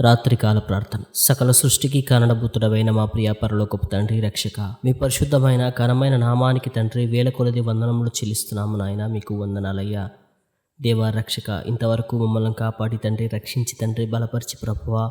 రాత్రికాల ప్రార్థన. సకల సృష్టికి కారణభూతుడమైన మా ప్రియ పరలోకపు తండ్రి రక్షక మీ పరిశుద్ధమైన ఘనమైన నామానికి తండ్రి వేల కొలది వందనములు చెల్లిస్తున్నాము నాయన మీకు వందనాలయ్యా. దేవా రక్షక ఇంతవరకు మమ్మల్ని కాపాడి తండ్రి రక్షించి తండ్రి బలపరిచి ప్రభువా.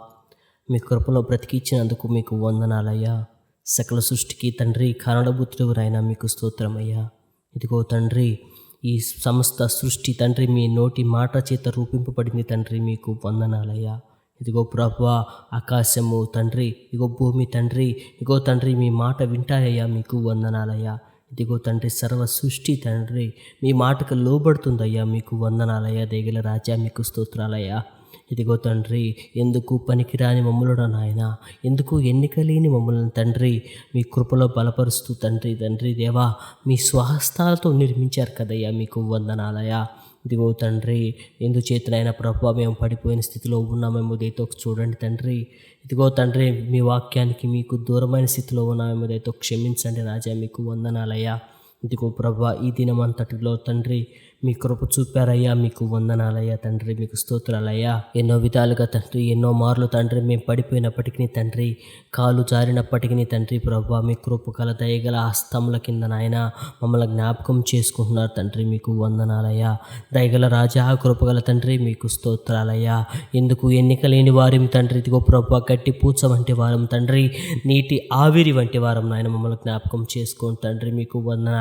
మీ కృపలో బ్రతికిచ్చినందుకు మీకు వందనాలయ్యా. సకల సృష్టికి తండ్రి కారణభూతుడురైనా మీకు స్తోత్రమయ్యా. ఇదిగో తండ్రి ఈ సమస్త సృష్టి తండ్రి మీ నోటి మాట చేత రూపింపబడింది తండ్రి మీకు వందనాలయ్యా. ఇదిగో ప్రభా ఆకాశము తండ్రి ఇదిగో భూమి తండ్రి ఇదిగో తండ్రి మీ మాట వింటాయ్యా మీకు వందనాలయ్యా. ఇదిగో తండ్రి సర్వ సృష్టి తండ్రి మీ మాటకు లోబడుతుందయ్యా మీకు వందనాలయ్యా. దేగల రాజా మీకు స్తోత్రాలయ్యా. ఇదిగో తండ్రి ఎందుకు పనికిరాని మమ్మలను నాయన? ఎందుకు ఎన్నిక లేని మమ్మల్ని తండ్రి? మీ కృపలో బలపరుస్తూ తండ్రి తండ్రి దేవా మీ స్వహస్తాలతో నిర్మించారు కదయ్యా మీకు వందనాలయ్యా. ఇదిగో తండ్రి ఎందుచేతనైనా ప్రభావ మేము పడిపోయిన స్థితిలో ఉన్నామేమో దయతో చూడండి తండ్రి. ఇదిగో తండ్రి మీ వాక్యానికి మీకు దూరమైన స్థితిలో ఉన్నామేమో దయతో క్షమించండి రాజా మీకు వందనాలయ్యా. ఇదిగో ప్రభా ఈ దినమంతటిలో తండ్రి మీ కృప చూపారయ్యా మీకు వందనాలయ్యా తండ్రి మీకు స్తోత్రాలయ్యా. ఎన్నో విధాలుగా తండ్రి ఎన్నో మార్లు తండ్రి మేము పడిపోయినప్పటికీ తండ్రి కాలు జారినప్పటికీ తండ్రి ప్రభా మీ కృప కల దయగల హస్తముల కింద నాయన మమ్మల్ని జ్ఞాపకం చేసుకుంటున్నారు తండ్రి మీకు వందనాలయ్యా. దయగల రాజా కృపగల తండ్రి మీకు స్తోత్రాలయ్యా. ఎందుకు ఎన్నిక లేని వారి తండ్రి ఇదిగో ప్రభా గట్టి పూచ వంటి వారం తండ్రి నీటి ఆవిరి వంటి వారం నాయన మమ్మల్ని జ్ఞాపకం చేసుకోండి తండ్రి మీకు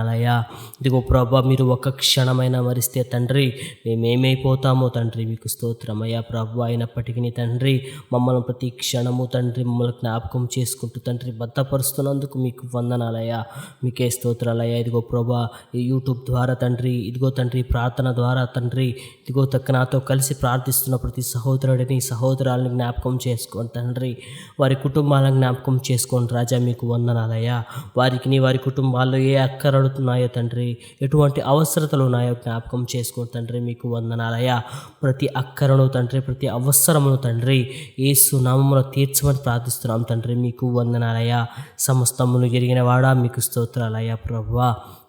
వందనాలయ్యా ఇదిగో ప్రభా మీరు ఒక క్షణమైన మరిస్తే తండ్రి మేమేమైపోతామో తండ్రి మీకు స్తోత్రమయ్యా ప్రభు అయినప్పటికీ తండ్రి మమ్మల్ని ప్రతి క్షణము తండ్రి మమ్మల్ని జ్ఞాపకం చేసుకుంటూ తండ్రి భద్రపరుస్తున్నందుకు మీకు వందనాలయ్యా. మీకే స్తోత్రాలయ్యా. ఇదిగో ప్రభా ఈ యూట్యూబ్ ద్వారా తండ్రి ఇదిగో తండ్రి ప్రార్థన ద్వారా తండ్రి ఇదిగో తక్క నాతో కలిసి ప్రార్థిస్తున్న ప్రతి సహోదరుడిని సహోదరాలను జ్ఞాపకం చేసుకోండి తండ్రి. వారి కుటుంబాలను జ్ఞాపకం చేసుకోండి రాజా మీకు వందనాలయ్యా. వారికి వారి కుటుంబాల్లో ఏ అక్కరడు అక్కరడుతున్నాయో తండ్రి? ఎటువంటి అవసరతలు ఉన్నాయో జ్ఞాపకం చేసుకోండి తండ్రి మీకు వందనాలయ్యా. ప్రతి అక్కరను తండ్రి ప్రతి అవసరమును తండ్రి ఏసు సునామంలో తీర్చమని ప్రార్థిస్తున్నాం తండ్రి మీకు వందనాలయ్యా. సమస్తమును జరిగిన వాడా మీకు స్తోత్రాలయ్యా ప్రభువా.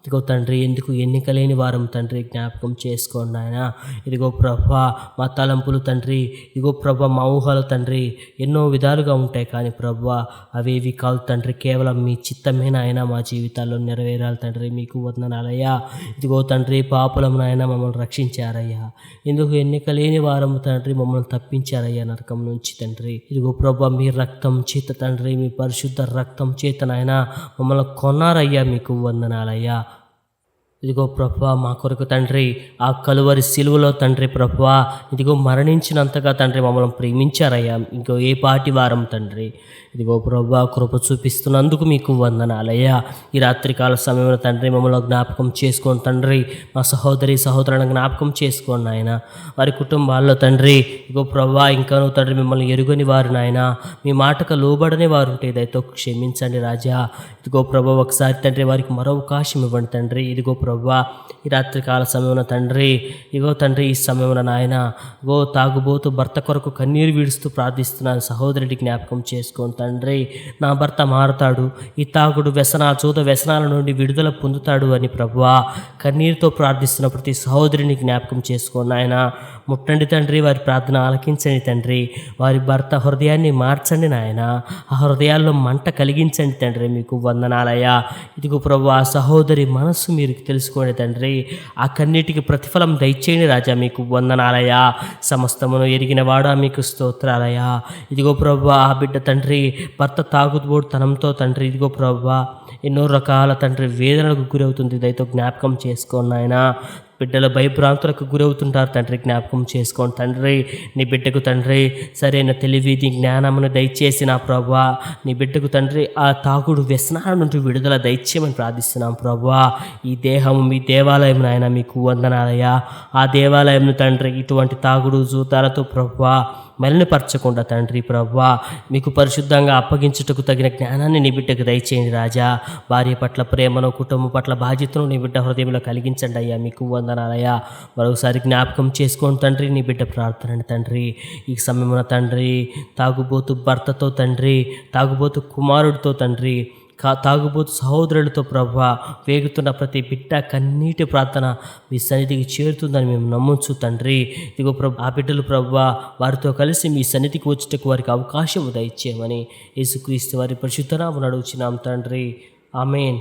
ఇదిగో తండ్రి. ఎందుకు ఎన్నిక లేని వారం తండ్రి. జ్ఞాపకం చేసుకోండి ఆయన ఇదిగో ప్రభా మా తలంపులు తండ్రి. ఇదిగో ప్రభ మా ఊహలు తండ్రి. ఎన్నో విధాలుగా ఉంటాయి కానీ ప్రభా అవేవి కాదు తండ్రి. కేవలం మీ చిత్తమే నాయన. మా జీవితాల్లో నెరవేరాలి తండ్రి. మీకు వందనాలయ్యా. ఇదిగో తండ్రి పాపులం నాయన మమ్మల్ని రక్షించారయ్యా. ఎందుకు ఎన్నిక లేని వారం తండ్రి మమ్మల్ని తప్పించారయ్యా నరకం నుంచి తండ్రి. ఇదిగో ప్రభా మీ రక్తం చేత తండ్రి మీ పరిశుద్ధ రక్తం చేత నాయన మమ్మల్ని కొన్నారయ్యా. మీకు వందనాలయ్యా. ఇదిగో ప్రభా మా కొరకు తండ్రి ఆ కలువరి సిలువలో తండ్రి ప్రభా ఇదిగో మరణించినంతగా తండ్రి మమ్మల్ని ప్రేమించారయ్యా. ఇంకో ఏ పాటి వారం తండ్రి. ఇదిగో ప్రభా కృప చూపిస్తున్నందుకు మీకు వందనాలయ్యా. ఈ రాత్రికాల సమయంలో తండ్రి మమ్మల్ని జ్ఞాపకం చేసుకోండి తండ్రి. మా సహోదరి సహోదరులను జ్ఞాపకం చేసుకోండి ఆయన వారి కుటుంబాల్లో తండ్రి ఇగో ప్రభా ఇంకాను తండ్రి మిమ్మల్ని ఎరుగని వారు నాయన. మీ మాటకు లోబడని వారు ఉంటే దయతో క్షమించండి రాజా. ఇదిగో ప్రభా ఒకసారి తండ్రి వారికి మరో అవకాశం ఇవ్వండి తండ్రి. ఇదిగో ప్రవ్వా ఈ రాత్రి కాల సమయంలో తండ్రి ఇగో తండ్రి ఈ సమయంలో నాయన గో తాగుబోతూ భర్త కొరకు కన్నీరు విడుస్తూ ప్రార్థిస్తున్నాను. సహోదరుడి జ్ఞాపకం చేసుకోండి తండ్రి. నా భర్త మారుతాడు ఈ తాగుడు వ్యసన చూత వ్యసనాల నుండి విడుదల పొందుతాడు అని ప్రభువా కన్నీరుతో ప్రార్థిస్తున్న ప్రతి సహోదరిని జ్ఞాపకం చేసుకోండి ఆయన ముట్టండి తండ్రి వారి ప్రార్థన ఆలకించండి తండ్రి. వారి భర్త హృదయాన్ని మార్చండి నాయన. ఆ హృదయాల్లో మంట కలిగించండి తండ్రి మీకు వందనాలయ్యా. ఇదిగో ప్రభు ఆ సహోదరి మనస్సు మీరు తెలుసు. తెలుసుకోండి తండ్రి. ఆ కన్నిటికి ప్రతిఫలం దయచేయండి రాజా. మీకు వందనాలయా సమస్తమును ఎరిగినవాడు మీకు స్తోత్రాలయా ఇదిగో ప్రభు ఆ బిడ్డ తండ్రి భర్త తాగుబోడు తనంతో తండ్రి ఇదిగో ప్రభు ఎన్నో రకాల తండ్రి వేదనలకు గురవుతుంది. దయతో జ్ఞాపకం చేసుకోండి ఆయన బిడ్డల భయభ్రాంతులకు గురవుతుంటారు తండ్రి జ్ఞాపకం చేసుకోండి. తండ్రి నీ బిడ్డకు తండ్రి సరైన తెలివి జ్ఞానమును దయచేసి నా ప్రభా. నీ బిడ్డకు తండ్రి ఆ తాగుడు వ్యసనాల నుండి విడుదల దయచేయమని ప్రార్థిస్తున్నాం ప్రభా. ఈ దేహము మీ దేవాలయం నాయన మీకు వందనాలయ్యా. ఆ దేవాలయంను తండ్రి ఇటువంటి తాగుడు జూతాలతో ప్రభా మలినపరచకుండా తండ్రి ప్రభా మీకు పరిశుద్ధంగా అప్పగించుటకు తగిన జ్ఞానాన్ని నీ బిడ్డకు దయచేయండి రాజా. భార్య పట్ల ప్రేమను కుటుంబం పట్ల బాధ్యతను నీ బిడ్డ హృదయంలో కలిగించండి అయ్యా. మీకు వందనాలయ్యా మరొకసారి జ్ఞాపకం చేసుకోండి తండ్రి నీ బిడ్డ ప్రార్థనండి తండ్రి. ఈ సమయమున తండ్రి తాగుబోతు భర్తతో తండ్రి తాగుబోతు కుమారుడితో తండ్రి కా తాగుబోతు సహోదరులతో ప్రభు వేగుతున్న ప్రతి బిడ్డ కన్నీటి ప్రార్థన మీ సన్నిధికి చేరుతుందని మేము నమ్మొచ్చు తండ్రి. ఇదిగో ప్రభు ఆ బిడ్డలు ప్రభు వారితో కలిసి మీ సన్నిధికి వచ్చేటకు వారికి అవకాశం దయచేయమని యేసుక్రీస్తు వారి పరిశుద్ధనామను అడుగుచున్నాం తండ్రి. ఆమెన్.